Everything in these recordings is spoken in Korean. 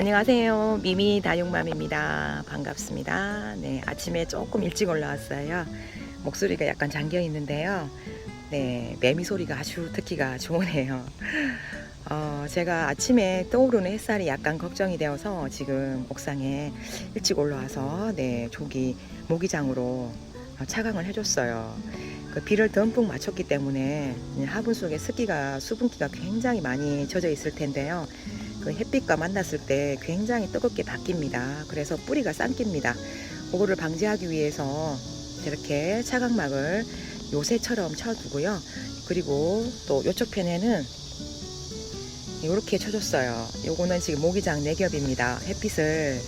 안녕하세요. 미미 다육맘입니다. 반갑습니다. 네, 아침에 조금 일찍 올라왔어요. 목소리가 약간 잠겨 있는데요. 네, 매미 소리가 아주 듣기가 좋으네요. 어, 제가 아침에 떠오르는 햇살이 약간 걱정이 되어서 지금 옥상에 일찍 올라와서 네, 조기 모기장으로 어, 차강을 해줬어요. 그 비를 듬뿍 맞췄기 때문에 화분 속에 습기가 수분기가 굉장히 많이 젖어 있을 텐데요. 그 햇빛과 만났을 때 굉장히 뜨겁게 바뀝니다. 그래서 뿌리가 삼깁니다. 그거를 방지하기 위해서 이렇게 차각막을 요새처럼 쳐두고요. 그리고 또 이쪽 편에는 이렇게 쳐줬어요. 요거는 지금 모기장 내겹입니다. 햇빛을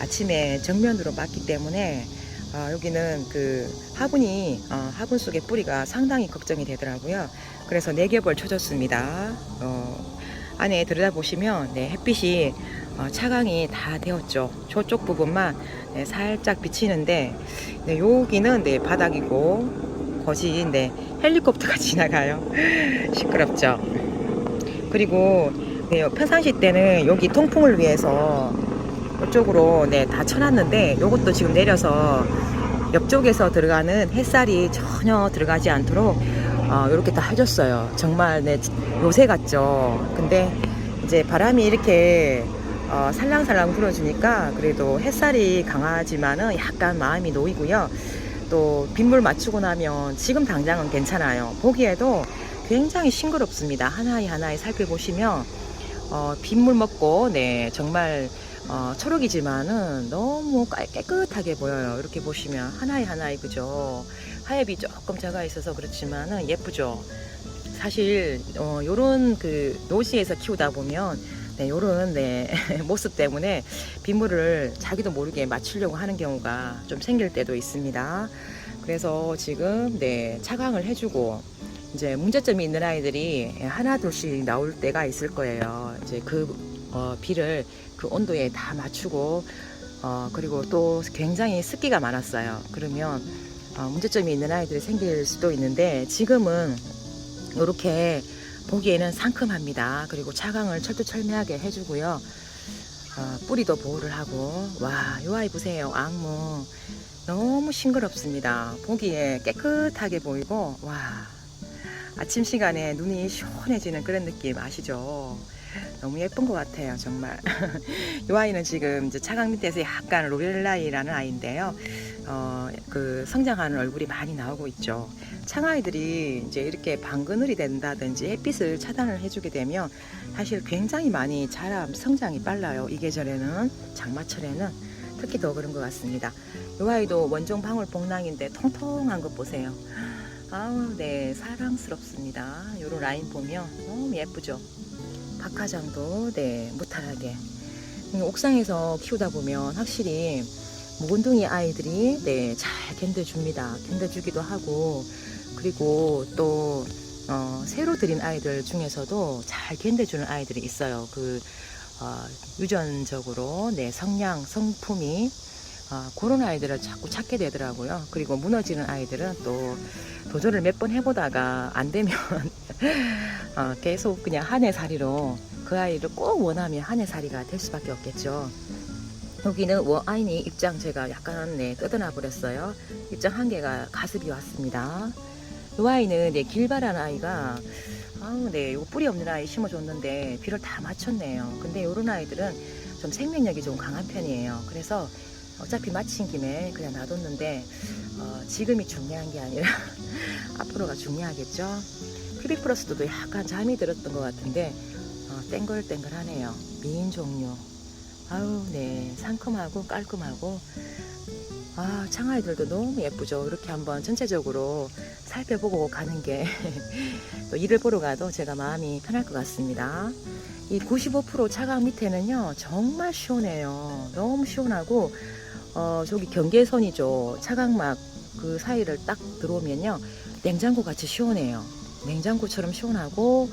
아침에 정면으로 맞기 때문에 어, 여기는 그 화분이 어, 화분 속에 뿌리가 상당히 걱정이 되더라고요. 그래서 내겹을 쳐줬습니다. 어, 안에 들여다보시면 네, 햇빛이 어, 차광이 다 되었죠. 저쪽 부분만 네, 살짝 비치는데 네, 여기는 네, 바닥이고 거진 네, 헬리콥터가 지나가요. 시끄럽죠. 그리고 네, 평상시 때는 여기 통풍을 위해서 이쪽으로 네, 다 쳐놨는데 이것도 지금 내려서 옆쪽에서 들어가는 햇살이 전혀 들어가지 않도록 어, 이렇게 다 해줬어요. 정말 네, 요새 같죠. 근데 이제 바람이 이렇게 어, 살랑살랑 불어주니까 그래도 햇살이 강하지만은 약간 마음이 놓이고요. 또 빗물 맞추고 나면 지금 당장은 괜찮아요. 보기에도 굉장히 싱그럽습니다. 하나에 하나에 살펴보시면 어, 빗물 먹고 네 정말 어, 초록이지만은 너무 깔- 깨끗하게 보여요. 이렇게 보시면 하나에 하나에 그죠. 하엽이 조금 적어 있어서 그렇지만은 예쁘죠. 사실 어, 요런 그 노지에서 키우다 보면 네, 요런 네, 모습 때문에 빗물을 자기도 모르게 맞추려고 하는 경우가 좀 생길 때도 있습니다. 그래서 지금 네, 차강을 해주고 이제 문제점이 있는 아이들이 하나 둘씩 나올 때가 있을 거예요. 이제 그 어, 비를 그 온도에 다 맞추고 어, 그리고 또 굉장히 습기가 많았어요. 그러면 어, 문제점이 있는 아이들이 생길 수도 있는데 지금은 이렇게 보기에는 상큼합니다. 그리고 차광을 철두철미하게 해주고요. 어, 뿌리도 보호를 하고 와, 요 아이 보세요. 악무 너무 싱그럽습니다. 보기에 깨끗하게 보이고 와 아침 시간에 눈이 시원해지는 그런 느낌 아시죠? 너무 예쁜 것 같아요, 정말. 이 아이는 지금 이제 차강 밑에서 약간 로렐라이라는 아이인데요. 어, 그 성장하는 얼굴이 많이 나오고 있죠. 창아이들이 이제 이렇게 방그늘이 된다든지 햇빛을 차단을 해주게 되면 사실 굉장히 많이 자람, 성장이 빨라요. 이 계절에는, 장마철에는 특히 더 그런 것 같습니다. 이 아이도 원종 방울 복랑인데 통통한 것 보세요. 아우, 네, 사랑스럽습니다. 요런 라인 보면 너무 예쁘죠? 박하장도, 네, 무탈하게. 음, 옥상에서 키우다 보면 확실히 묵은둥이 아이들이, 네, 잘 견뎌줍니다. 견뎌주기도 하고, 그리고 또, 어, 새로 들인 아이들 중에서도 잘 견뎌주는 아이들이 있어요. 그, 어, 유전적으로, 네, 성량, 성품이, 어, 그런 아이들을 자꾸 찾게 되더라고요. 그리고 무너지는 아이들은 또 도전을 몇 번 해보다가 안 되면 어, 계속 그냥 한해 살이로 그 아이를 꼭 원하면 한해 살이가 될 수밖에 없겠죠. 여기는 워아이니 입장 제가 약간 네, 뜯어놔 버렸어요. 입장 한 개가 가습이 왔습니다. 이 아이는 네, 길바란 아이가 아우 네, 요 뿌리 없는 아이 심어줬는데 비를 다 맞췄네요. 근데 요런 아이들은 좀 생명력이 좀 강한 편이에요. 그래서 어차피 마친 김에 그냥 놔뒀는데 어, 지금이 중요한 게 아니라 앞으로가 중요하겠죠. 큐비플러스도 약간 잠이 들었던 것 같은데 어, 땡글땡글하네요. 미인 종류. 아우 네 상큼하고 깔끔하고 아 창아이들도 너무 예쁘죠. 이렇게 한번 전체적으로 살펴보고 가는 게 또 일을 보러 가도 제가 마음이 편할 것 같습니다. 이 95% 차강 밑에는요 정말 시원해요. 너무 시원하고 어, 저기 경계선이죠. 차각막 그 사이를 딱 들어오면요. 냉장고 같이 시원해요. 냉장고처럼 시원하고,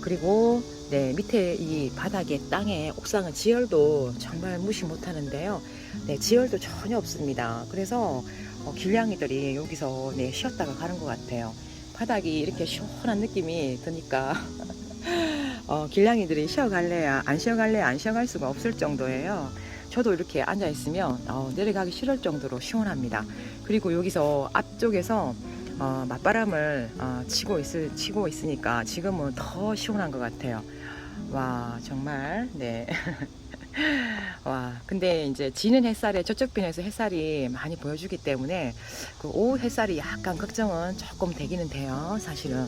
그리고, 네, 밑에 이 바닥에 땅에 옥상은 지열도 정말 무시 못하는데요. 네, 지열도 전혀 없습니다. 그래서 어, 길냥이들이 여기서 네, 쉬었다가 가는 것 같아요. 바닥이 이렇게 시원한 느낌이 드니까 어, 길냥이들이 쉬어갈래야 안 쉬어갈래야 안 쉬어갈 수가 없을 정도예요. 저도 이렇게 앉아 있으면 어, 내려가기 싫을 정도로 시원합니다. 그리고 여기서 앞쪽에서 어, 맞바람을 어, 치고 있을 치고 있으니까 지금은 더 시원한 것 같아요. 와 정말 네. 와 근데 이제 지는 햇살에 저쪽 편에서 햇살이 많이 보여주기 때문에 그 오후 햇살이 약간 걱정은 조금 되기는 돼요 사실은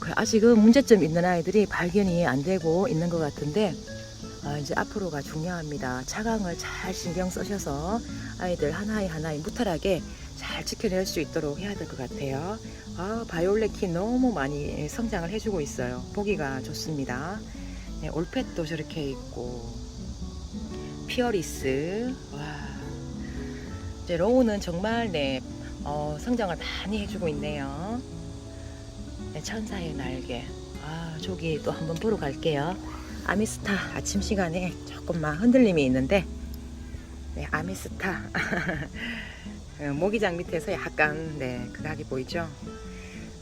그 아직은 문제점 있는 아이들이 발견이 안 되고 있는 것 같은데 아, 이제 앞으로가 중요합니다. 차강을 잘 신경 쓰셔서 아이들 하나에 하나에 무탈하게 잘 지켜낼 수 있도록 해야 될 것 같아요. 아 바이올렛이 너무 많이 성장을 해주고 있어요. 보기가 좋습니다. 네, 올펫도 저렇게 있고 피어리스 와. 이제 로우는 정말 네 어, 성장을 많이 해주고 있네요. 네, 천사의 날개. 아 저기 또 한번 보러 갈게요 아미스타 아침 시간에 조금만 흔들림이 있는데 네 아미스타 어, 모기장 밑에서 약간 네 극악이 보이죠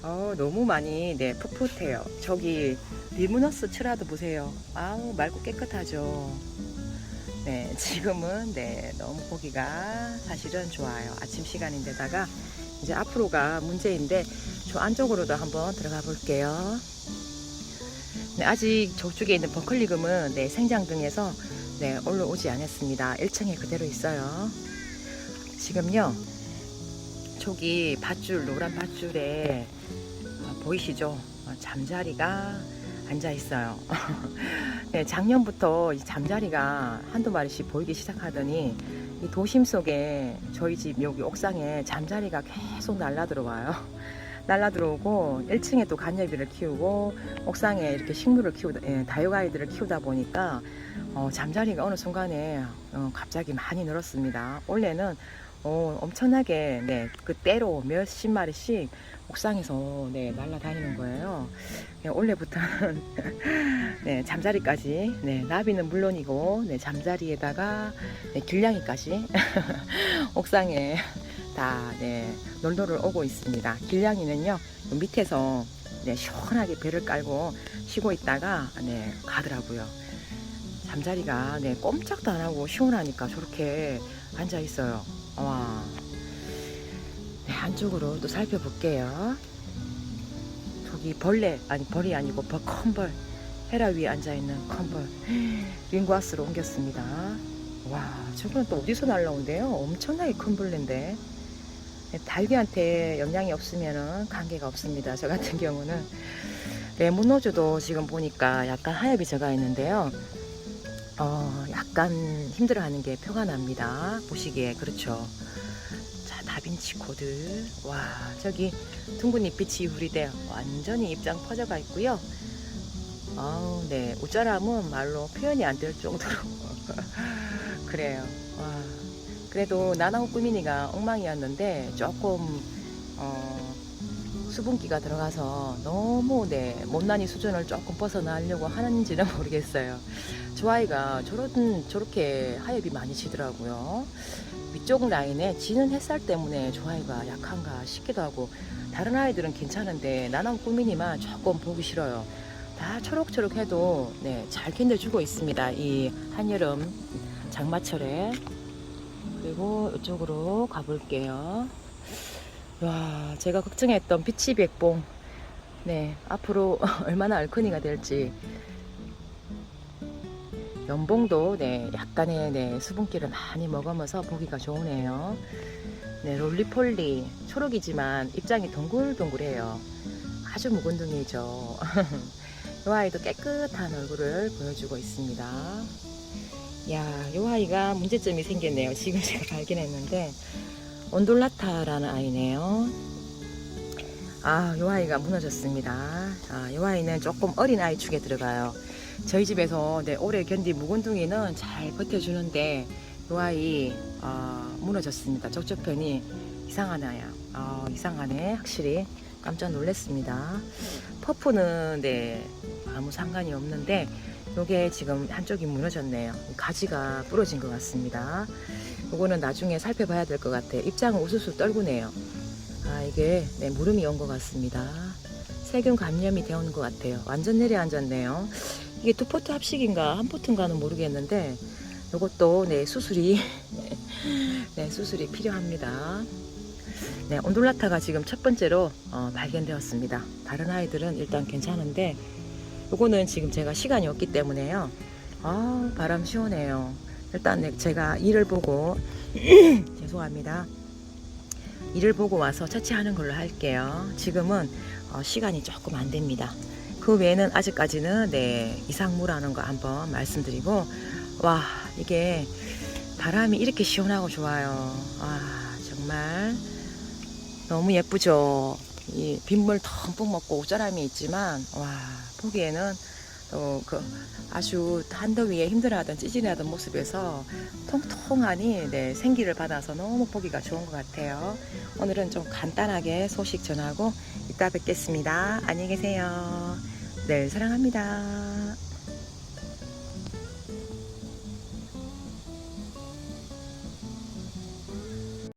어 너무 많이 네 풋풋해요 저기 리무너스 츠라도 보세요. 아우 맑고 깨끗하죠. 네 지금은 네 너무 보기가 사실은 좋아요. 아침 시간인데다가 이제 앞으로가 문제인데 저 안쪽으로도 한번 들어가 볼게요. 네, 아직 저쪽에 있는 버클리금은 네, 생장 등에서 네, 올라오지 않았습니다. 1층에 그대로 있어요. 지금요, 저기 밧줄, 노란 밧줄에 어, 보이시죠? 어, 잠자리가 앉아 있어요. 네, 작년부터 이 잠자리가 한두 마리씩 보이기 시작하더니 이 도심 속에 저희 집 여기 옥상에 잠자리가 계속 날라 들어와요. 날라 들어오고 1층에 또 간여비를 키우고 옥상에 이렇게 식물을 키우다 예, 다육아이들을 키우다 보니까 어, 잠자리가 어느 순간에 어, 갑자기 많이 늘었습니다. 원래는 어, 엄청나게 네, 그 때로 몇십 마리씩 옥상에서 네, 날아다니는 거예요. 네, 원래부터는 네, 잠자리까지 네, 나비는 물론이고 네, 잠자리에다가 네, 길냥이까지 옥상에 다 네, 놀러를 오고 있습니다. 길냥이는요 밑에서 네, 시원하게 배를 깔고 쉬고 있다가 네, 가더라고요. 잠자리가 네, 꼼짝도 안 하고 시원하니까 저렇게 앉아 있어요. 와. 네, 안쪽으로 또 살펴볼게요. 저기 벌레, 아니 벌이 아니고 벌, 컨벌. 헤라 위에 앉아 있는 컨벌. 링과스로 옮겼습니다. 와, 저건 또 어디서 날라온대요? 엄청나게 큰 벌레인데. 네, 달기한테 영향이 없으면 관계가 없습니다. 저 같은 경우는. 레모노즈도 지금 보니까 약간 하엽이 져가 있는데요. 어, 약간 힘들어하는 게 표가 납니다. 보시기에 그렇죠. 자, 다빈치 코드. 와, 저기 둥근 잎빛이 우리대 완전히 입장 퍼져가 있고요. 아우, 네, 우짜람은 말로 표현이 안 될 정도로 그래요. 와, 그래도 나나호 꾸미니가 엉망이었는데 조금 어, 수분기가 들어가서 너무 네 못난이 수준을 조금 벗어나려고 하는지는 모르겠어요. 저 아이가 저런 저렇게 하엽이 많이 지더라고요. 위쪽 라인에 지는 햇살 때문에 저 아이가 약한가 싶기도 하고 다른 아이들은 괜찮은데 나는 꾸미니만 조금 보기 싫어요. 다 초록초록해도 네, 잘 견뎌주고 있습니다. 이 한여름 장마철에 그리고 이쪽으로 가볼게요. 와, 제가 걱정했던 피치 백봉. 네, 앞으로 얼마나 알코니가 될지. 연봉도 네, 약간의 네, 수분기를 많이 먹으면서 보기가 좋으네요. 네, 롤리폴리 초록이지만 입장이 동글동글해요. 아주 묵은둥이죠. 이 아이도 깨끗한 얼굴을 보여주고 있습니다. 야, 이 아이가 문제점이 생겼네요. 지금 제가 발견했는데 온돌라타라는 아이네요. 아, 이 아이가 무너졌습니다. 아, 이 아이는 조금 어린 아이 축에 들어가요. 저희 집에서 네, 오래 견딘 묵은둥이는 잘 버텨주는데 이 아이 아, 무너졌습니다. 적조편이 이상하나요? 아, 이상하네. 확실히 깜짝 놀랐습니다. 퍼프는 네 아무 상관이 없는데 요게 지금 한쪽이 무너졌네요. 가지가 부러진 것 같습니다. 요거는 나중에 살펴봐야 될 것 같아요. 입장은 우수수 떨구네요. 아 이게 네, 무름이 온 것 같습니다. 세균 감염이 되어오는 것 같아요. 완전 내려앉았네요. 이게 두 포트 합식인가 한 포트인가는 모르겠는데 이것도 네 수술이 네 수술이 필요합니다. 네 온돌라타가 지금 첫 번째로 어, 발견되었습니다. 다른 아이들은 일단 괜찮은데 요거는 지금 제가 시간이 없기 때문에요. 아 바람 시원해요. 일단 네, 제가 일을 보고 죄송합니다. 일을 보고 와서 채취하는 걸로 할게요. 지금은 어, 시간이 조금 안 됩니다. 그 외에는 아직까지는 네 이상무라는 거 한번 말씀드리고 와 이게 바람이 이렇게 시원하고 좋아요. 아 정말 너무 예쁘죠. 이 빗물 듬뿍 먹고 옷자람이 있지만 와 보기에는 또 그 아주 한더위에 힘들어하던 찌질하던 모습에서 통통하니 네, 생기를 받아서 너무 보기가 좋은 것 같아요. 오늘은 좀 간단하게 소식 전하고 이따 뵙겠습니다. 안녕히 계세요. 네, 사랑합니다.